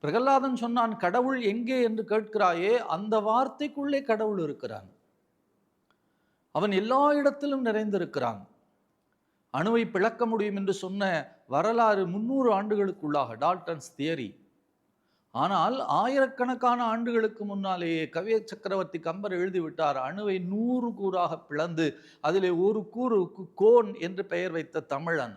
பிரகலாதன் சொன்னான் கடவுள் எங்கே என்று கேட்கிறாயே அந்த வார்த்தைக்குள்ளே கடவுள் இருக்கிறான். அவன் எல்லா இடத்திலும் நிறைந்திருக்கிறான். அணுவை பிளக்க முடியும் என்று சொன்ன வரலாறு முன்னூறு ஆண்டுகளுக்குள்ளாக டால்டன்ஸ் தியரி. ஆனால் ஆயிரக்கணக்கான ஆண்டுகளுக்கு முன்னாலேயே கவிய சக்கரவர்த்தி கம்பர் எழுதிவிட்டார் அணுவை நூறு கூறாக பிளந்து அதிலே ஒரு கூறு கு- கோன் என்று பெயர் வைத்த தமிழன்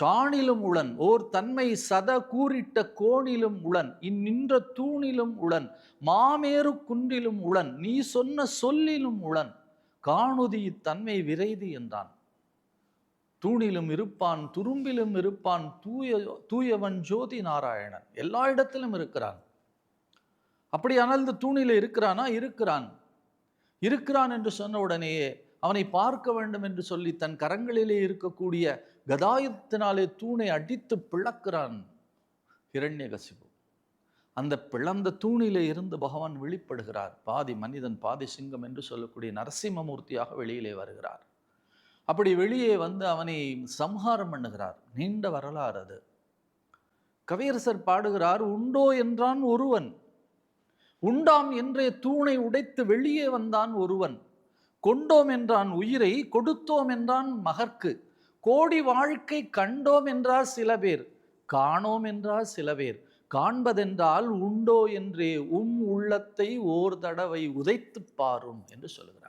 சாணிலும் உளன் ஓர் தன்மை சத கூறிட்ட கோணிலும் உளன் இந்நின்ற தூணிலும் உளன் மாமேறு குன்றிலும் உளன் நீ சொன்ன சொல்லிலும் உளன் காணுதி இத்தன்மை விரைதி என்றான். தூணிலும் இருப்பான் துரும்பிலும் இருப்பான் தூய தூயவன் ஜோதி நாராயணன் எல்லா இடத்திலும் இருக்கிறான். அப்படியானால் இந்த தூணில இருக்கிறானா? இருக்கிறான். இருக்கிறான் என்று சொன்ன உடனேயே அவனை பார்க்க வேண்டும் என்று சொல்லி தன் கரங்களிலே இருக்கக்கூடிய கதாயத்தினாலே தூணை அடித்து பிளக்கிறான் ஹிரண்யகசிபு. அந்த பிளந்த தூணிலே இருந்து பகவான் வெளிப்படுகிறார். பாதி மனிதன் பாதி சிங்கம் என்று சொல்லக்கூடிய நரசிம்மமூர்த்தியாக வெளியிலே வருகிறார். அப்படி வெளியே வந்து அவனை சம்ஹாரம் பண்ணுகிறார். நீண்ட வரலாறு அது. கவியரசர் பாடுகிறார் உண்டோ என்றான் ஒருவன். உண்டாம் என்றே தூணை உடைத்து வெளியே வந்தான் ஒருவன். கொண்டோம் என்றான் உயிரை கொடுத்தோம் என்றான் மகற்கு. கோடி வாழ்க்கை கண்டோம் என்றார் சில பேர். காணோம் என்றார் சில பேர். காண்பதென்றால் உண்டோ என்றே உம் உள்ளத்தை ஓர் தடவை உதைத்துப் பாரும் என்று சொல்கிறார்.